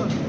And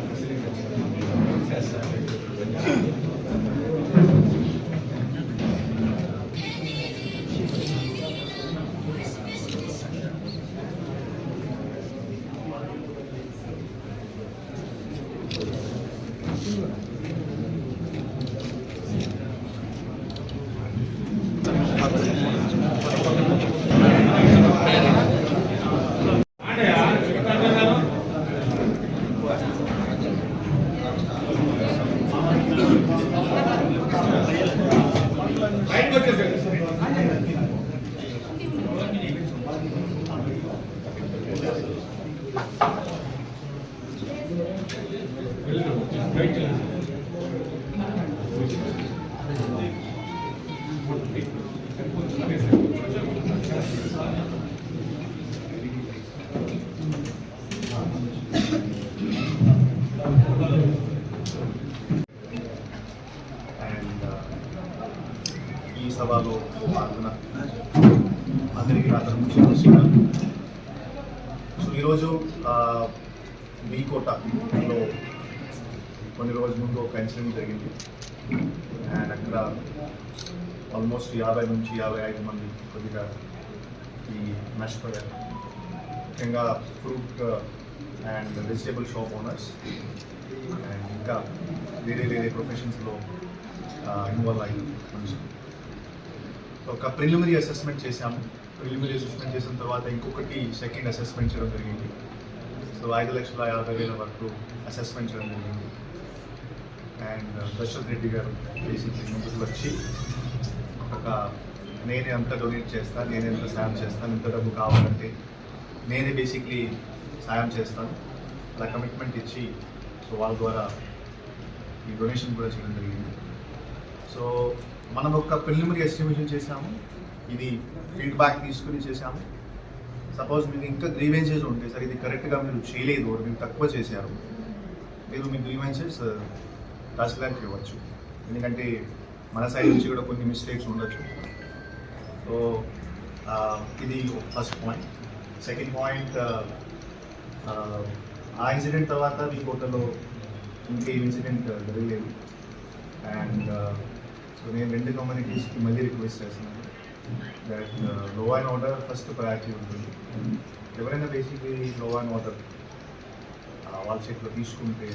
ఈ సభలో పాల్గొన్న అందరికీ నా తరపు సో ఈరోజు మీ కోటలో కొన్ని రోజుల ముందు ఒక ఇన్సిడెంట్ జరిగింది. అండ్ అక్కడ ఆల్మోస్ట్ యాభై నుంచి యాభై ఐదు మంది కొద్దిగా ఈ నష్టపోయారు. ముఖ్యంగా fruit and vegetable shop owners and ఇంకా వేరే వేరే ప్రొఫెషన్స్లో ఇన్వాల్వ్ అయ్యి మనుషులు. ఒక ప్రిలిమినరీ అసెస్మెంట్ చేశాము. ప్రిలిమినరీ అసెస్మెంట్ చేసిన తర్వాత ఇంకొకటి సెకండ్ అసెస్మెంట్ చేయడం జరిగింది. సో ఐదు లక్షల యాభై వేల వరకు అసెస్మెంట్ చేయడం జరిగింది. అండ్ uh, దశరథ్ రెడ్డి గారు బేసిక్లీ ముందుకు వచ్చి ఒక నేనే అంత డొనేట్ చేస్తాను నేనే ఎంత సాయం చేస్తాను ఇంత డబ్బు కావాలంటే నేనే బేసిక్లీ సాయం చేస్తాను. అలా కమిట్మెంట్ ఇచ్చి సో వాళ్ళ ద్వారా ఈ డొనేషన్ కూడా చేయడం జరిగింది. సో మనం ఒక ప్రిలిమినరీ ఎస్టిమేషన్ చేసాము ఇది ఫీడ్బ్యాక్ తీసుకుని చేసాము సపోజ్ మీకు ఇంకా గ్రీవెన్సెస్ ఉంటే సార్ ఇది కరెక్ట్గా మీరు చేయలేదు మీరు తక్కువ చేశారు మీరు మీ గ్రీవెన్సెస్ తహసీల్దార్కి ఇవ్వచ్చు. ఎందుకంటే మన సైడ్ నుంచి కూడా కొన్ని మిస్టేక్స్ ఉండొచ్చు. సో ఇది ఫస్ట్ పాయింట్ సెకండ్ పాయింట్ ఆ ఇన్సిడెంట్ తర్వాత మీ కోటలో ఇంకే ఇన్సిడెంట్ జరగలేదు. అండ్ సో నేను రెండు కమ్యూనిటీస్కి మళ్ళీ రిక్వెస్ట్ చేస్తున్నాను. దట్లో అండ్ ఆర్డర్ ఫస్ట్ ప్రయారిటీ ఉంటుంది. ఎవరైనా బేసిక్లీ లో అండ్ ఆర్డర్ వాళ్ళ చేతిలో తీసుకుంటే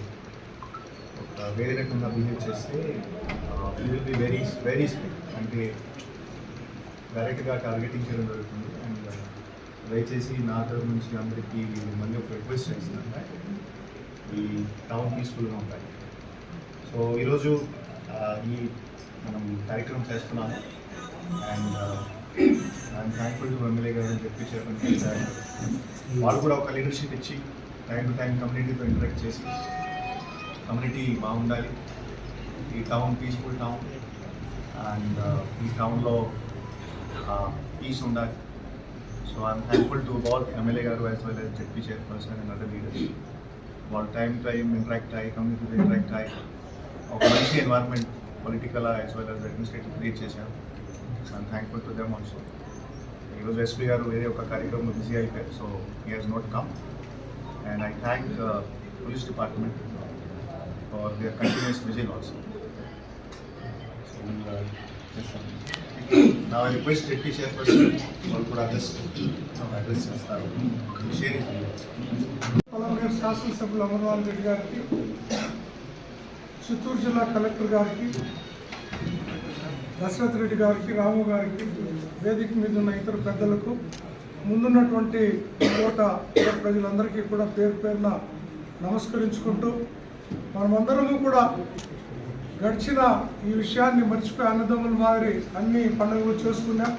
ఒక వేరే రకంగా బిహేవ్ చేస్తే will be very very strict అంటే డైరెక్ట్గా టార్గెటింగ్ చేయడం జరుగుతుంది. అండ్ uh, దయచేసి నా తరఫు నుంచి అందరికీ మళ్ళీ ఒక రిక్వెస్ట్ చేస్తున్నాను ఈ టౌన్ పీస్ఫుల్గా ఉంటాయి సో ఈరోజు ఈ మనం కార్యక్రమం చేస్తున్నాము. And I'm thankful to MLA గారు అని చెప్పి చెప్పండి వాళ్ళు కూడా ఒక లీడర్షిప్ ఇచ్చి టైం టు టైం కమ్యూనిటీతో ఇంటరాక్ట్ చేసి కమ్యూనిటీ బాగుండాలి. ఈ టౌన్ పీస్ఫుల్ టౌన్ అండ్ ఈ టౌన్లో పీస్ ఉండాలి. సో ఐఎమ్ థ్యాంక్ఫుల్ టు బాల్ ఎమ్మెల్యే గారు as well as ZP chairperson and other leaders వాళ్ళు టైం టైం ఇంటరాక్ట్ అయ్యి కమ్యూనిటీతో ఇంటరాక్ట్ అయ్యి ఒక మంచి environment political as well as administrative create చేశారు. I'm thankful to them also ఈరోజు ఎస్పీ గారు వేరే ఒక కార్యక్రమం బిజీ అయిపోయారు so he has not come and I thank police department for their continuous vigil also నా రిక్వెస్ట్ ఎట్టి చైర్పర్సన్ వాళ్ళు కూడా అడ్రస్ అడ్రస్ చేస్తారు షేర్ శాసనసభ్యులు అమర్వాల్ రెడ్డి గారికి చిత్తూరు జిల్లా కలెక్టర్ గారికి దశరథ్ రెడ్డి గారికి రాము గారికి వేదిక మీద ఉన్న ఇతర పెద్దలకు ముందున్నటువంటి కోట ప్రజలందరికీ కూడా పేరు పేరున నమస్కరించుకుంటూ మనమందరము కూడా గడిచిన ఈ విషయాన్ని మర్చిపోయి అన్నదమ్ముల మాదిరి అన్ని పండుగలు చేసుకున్నాం.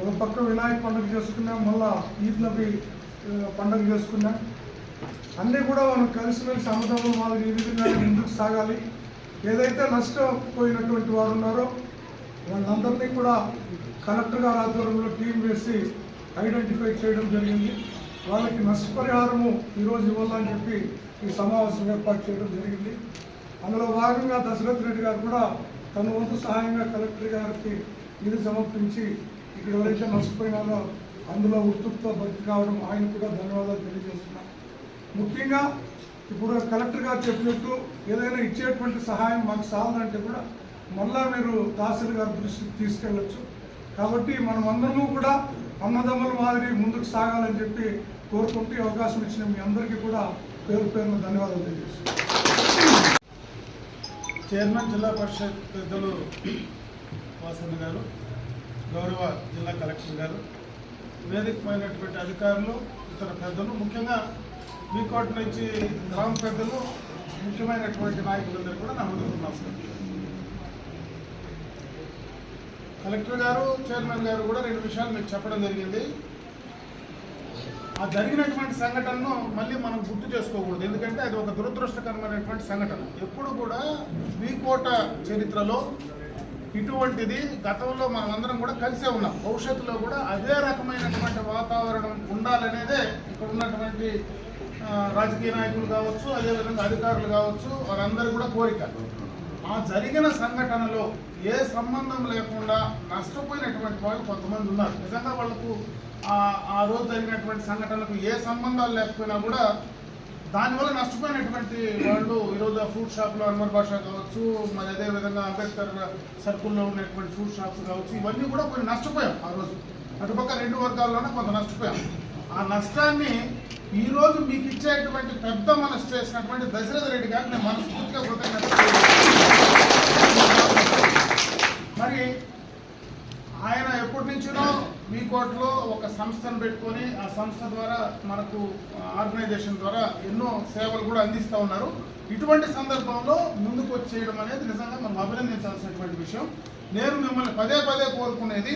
ఒక పక్క వినాయక పండుగ చేసుకున్నాం మళ్ళా ఈద్ నబీ పండుగ చేసుకున్నాం. అన్నీ కూడా మనం కలిసిమెలిసి అన్నదమ్ముల మాదిరి ఈ విధంగా ముందుకు సాగాలి. ఏదైతే నష్టపోయినటువంటి వారు ఉన్నారో వాళ్ళందరినీ కూడా కలెక్టర్ గారి ఆధ్వర్యంలో టీం వేసి ఐడెంటిఫై చేయడం జరిగింది. వాళ్ళకి నష్టపరిహారము ఈరోజు ఇవ్వాలని చెప్పి ఈ సమావేశం ఏర్పాటు చేయడం జరిగింది. అందులో భాగంగా దశరథ్ రెడ్డి గారు కూడా తన వంతు సహాయంగా కలెక్టర్ గారికి ఇది సమర్పించి ఇక్కడ ఎవరైతే నష్టపోయినారో అందులో ఉత్తుతో భర్తీ కావడం ఆయన కూడా ధన్యవాదాలు తెలియజేస్తున్నారు ముఖ్యంగా ఇప్పుడు కలెక్టర్ గారు చెప్పినట్టు ఏదైనా ఇచ్చేటువంటి సహాయం మాకు సాలదంటే కూడా మళ్ళా మీరు తహసీల్ గారి దృష్టికి తీసుకెళ్ళొచ్చు. కాబట్టి మనం అందరము కూడా అన్నదమ్ముల మాదిరి ముందుకు సాగాలని చెప్పి కోరుకుంటూ అవకాశం ఇచ్చిన మీ అందరికీ కూడా పేరు పేరున ధన్యవాదాలు తెలియజేస్తున్నాను. చైర్మన్ జిల్లా పరిషత్ పెద్దలు వాసన్న గారు గౌరవ జిల్లా కలెక్టర్ గారు వేదికమైనటువంటి అధికారులు ఇతర పెద్దలు ముఖ్యంగా మీ కోట నుంచి గ్రామ పెద్దలు ముఖ్యమైనటువంటి నాయకులందరూ కూడా నా ముందుకు నమస్కారం కలెక్టర్ గారు చైర్మన్ గారు కూడా రెండు విషయాలు మీకు చెప్పడం జరిగింది. ఆ జరిగినటువంటి సంఘటనను మళ్ళీ మనం గుర్తు చేసుకోకూడదు. ఎందుకంటే అది ఒక దురదృష్టకరమైనటువంటి సంఘటన. ఎప్పుడు కూడా వీకోట చరిత్రలో ఇటువంటిది గతంలో మనం అందరం కూడా కలిసే ఉన్నాం. భవిష్యత్తులో కూడా అదే రకమైనటువంటి వాతావరణం ఉండాలనేదే ఇక్కడ ఉన్నటువంటి రాజకీయ నాయకులు కావచ్చు అదేవిధంగా అధికారులు కావచ్చు వారందరూ కూడా కోరిక ఆ జరిగిన సంఘటనలో ఏ సంబంధం లేకుండా నష్టపోయినటువంటి వాళ్ళు కొంతమంది ఉన్నారు. నిజంగా వాళ్ళకు ఆ రోజు జరిగినటువంటి సంఘటనలకు ఏ సంబంధాలు లేకపోయినా కూడా దానివల్ల నష్టపోయినటువంటి వాళ్ళు ఈరోజు ఆ ఫ్రూట్ షాప్లో అన్వర్ భాష కావచ్చు మరి అదే విధంగా అంబేద్కర్ సర్కుల్లో ఉన్నటువంటి ఫ్రూట్ షాప్స్ కావచ్చు ఇవన్నీ కూడా కొన్ని నష్టపోయాం ఆ రోజు. అటుపక్క రెండు వర్గాల్లోనే కొంత నష్టపోయాం. ఆ నష్టాన్ని ఈరోజు మీకు ఇచ్చేటువంటి పెద్ద మనసు చేసినటువంటి దశరథ రెడ్డి గారికి నేను మనస్ఫూర్తిగా కృతజ్ఞత మరి ఆయన ఎప్పటి నుంచినో మీ కోర్టులో ఒక సంస్థను పెట్టుకొని ఆ సంస్థ ద్వారా మనకు ఆర్గనైజేషన్ ద్వారా ఎన్నో సేవలు కూడా అందిస్తూ ఉన్నారు. ఇటువంటి సందర్భంలో ముందుకు వచ్చేయడం అనేది నిజంగా మనం అభినందించాల్సినటువంటి విషయం. నేను మిమ్మల్ని పదే పదే కోరుకునేది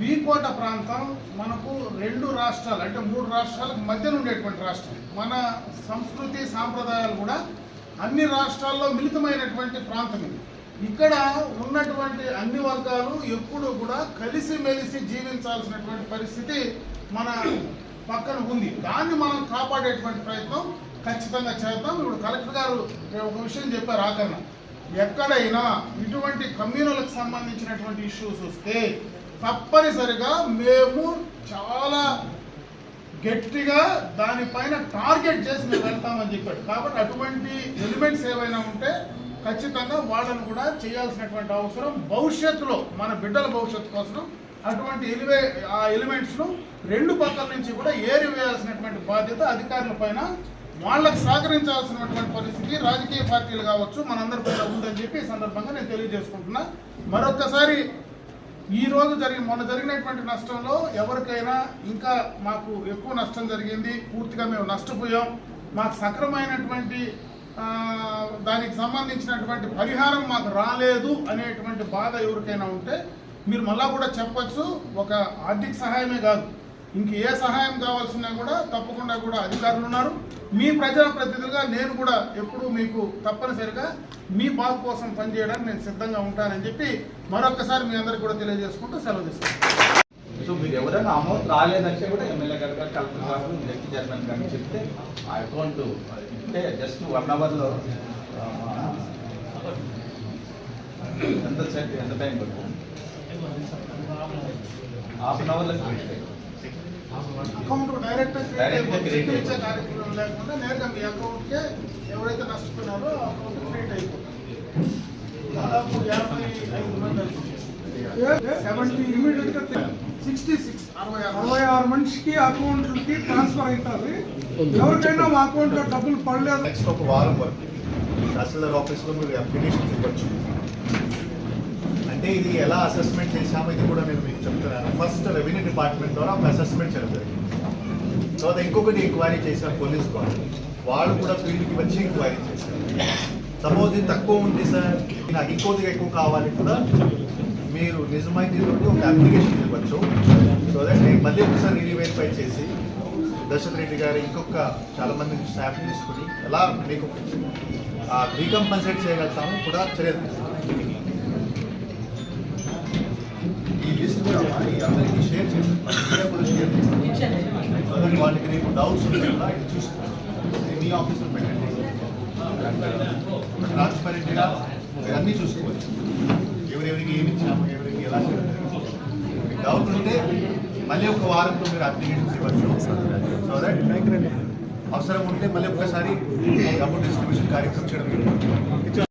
వీకోట ప్రాంతం మనకు రెండు రాష్ట్రాలు అంటే మూడు రాష్ట్రాలకు మధ్యన ఉండేటువంటి రాష్ట్రం. మన సంస్కృతి సాంప్రదాయాలు కూడా అన్ని రాష్ట్రాల్లో మిళితమైనటువంటి ప్రాంతం ఇది. ఇక్కడ ఉన్నటువంటి అన్ని వర్గాలు ఎప్పుడూ కూడా కలిసిమెలిసి జీవించాల్సినటువంటి పరిస్థితి మన పక్కన ఉంది. దాన్ని మనం కాపాడేటువంటి ప్రయత్నం ఖచ్చితంగా చేద్దాం. ఇప్పుడు కలెక్టర్ గారు ఒక విషయం చెప్పారు ఆకరణ ఎక్కడైనా ఇటువంటి కమ్యూనలకు సంబంధించినటువంటి ఇష్యూస్ వస్తే తప్పనిసరిగా మేము చాలా గట్టిగా దానిపైన టార్గెట్ చేసి మేము వెళ్తామని చెప్పాడు. కాబట్టి అటువంటి ఎలిమెంట్స్ ఏవైనా ఉంటే ఖచ్చితంగా వాళ్ళను కూడా చేయాల్సినటువంటి అవసరం భవిష్యత్తులో మన బిడ్డల భవిష్యత్తు కోసం అటువంటి ఎలివే ఆ ఎలిమెంట్స్ను రెండు పక్కల నుంచి కూడా ఏరివేయాల్సినటువంటి బాధ్యత అధికారుల పైన వాళ్ళకి సహకరించాల్సినటువంటి పరిస్థితి రాజకీయ పార్టీలు కావచ్చు మనందరి పైన ఉందని చెప్పి ఈ సందర్భంగా నేను తెలియజేసుకుంటున్నా. మరొక్కసారి ఈ రోజు జరిగి మొన్న జరిగినటువంటి నష్టంలో ఎవరికైనా ఇంకా మాకు ఎక్కువ నష్టం జరిగింది. పూర్తిగా మేము నష్టపోయాం. మాకు సక్రమైనటువంటి దానికి సంబంధించినటువంటి పరిహారం మాకు రాలేదు అనేటువంటి బాధ ఎవరికైనా ఉంటే మీరు మళ్ళా కూడా చెప్పచ్చు. ఒక ఆర్థిక సహాయమే కాదు. ఇంక ఏ సహాయం కావాల్సినా కూడా తప్పకుండా కూడా అధికారులు ఉన్నారు. మీ ప్రజా ప్రతినిధులుగా నేను కూడా ఎప్పుడూ మీకు తప్పనిసరిగా మీ బాగు కోసం పనిచేయడానికి నేను సిద్ధంగా ఉంటానని చెప్పి మరొక్కసారి మీ అందరికి కూడా తెలియజేసుకుంటూ సెలవు తీసుకుంటాను సో మీరు ఎవరైనా అమౌంట్ రాలేదంటే కూడా ఎమ్మెల్యే గారు గారు కలెక్టర్ గారు డిప్యూటీ చైర్మన్ గారు చెప్తే ఆ అకౌంట్ ఇస్తే జస్ట్ వన్ అవర్లో ఎంత సెట్ ఎంత టైం పడుతుంది? హాఫ్ అన్ అవర్లో అకౌంట్ డైరెక్ట్ ఇచ్చే కార్యక్రమం లేకుండా నేరుగా మీ అకౌంట్కే ఎవరైతే నష్టపోయినారో అకౌంట్ క్రియేట్ అయిపోతుంది. దాదాపు యాభై ఐదు మంది సెవెంటీ ఇమీడియట్గా సిక్స్టీ సిక్స్. అరవై ఆరు అరవై ఆరు మనిషికి అకౌంట్లకి ట్రాన్స్ఫర్ అవుతుంది. ఎవరికైనా మా అకౌంట్లో డబ్బులు పడలేదు. నెక్స్ట్ ఒక వారం వరకు తహసీల్దార్ ఆఫీస్లో మీరు అప్లికేషన్స్ ఇవ్వచ్చు. అంటే ఇది ఎలా అసెస్మెంట్ చేశామో ఇది కూడా నేను మీకు చెప్తున్నాను. ఫస్ట్ రెవెన్యూ డిపార్ట్మెంట్ ద్వారా ఒక అసెస్మెంట్ చేయడం జరిగింది. తర్వాత ఇంకొకటి ఎంక్వైరీ చేశారు పోలీస్ వాళ్ళు. వాళ్ళు కూడా ఫీల్డ్కి వచ్చి ఎంక్వైరీ చేశారు. సపోజ్ ఇది తక్కువ ఉంది సార్ నాకు ఇంకోదిగా ఎక్కువ కావాలి కూడా. మీరు నిజమైతే ఒక అప్లికేషన్ ఇవ్వచ్చు. సో దట్ నేను మళ్ళీ ఒకసారి రీవెరిఫై చేసి దశరథ్ రెడ్డి గారు ఇంకొక చాలా మంది స్టాఫ్ తీసుకుని ఎలా మీకు రీకంపన్సేట్ చేయగలుగుతాము కూడా చర్యలు తీసుకుంటాం. ఈ లిస్ట్ కూడా ఈ అందరికీ షేర్ చేసి షేర్ చేస్తాం సో దట్ వాళ్ళకి రేపు డౌట్స్ ఉంటాయి కదా ఇది చూసుకోండి మీ ఆఫీస్లో పెట్టండి ట్రాన్స్పరెంట్గా మీరు అన్నీ చూసుకోవాలి ఎవరెవరికి ఏమి ఇచ్చాము ఎవరికి ఎలా డౌట్ ఉంటే మళ్ళీ ఒక వారంలో మీరు అప్లికేషన్స్ ఇవ్వచ్చు సో దట్ అవసరం ఉంటే మళ్ళీ ఒక్కసారి డబ్బు డిస్ట్రిబ్యూషన్ కార్యక్రమం చేయడం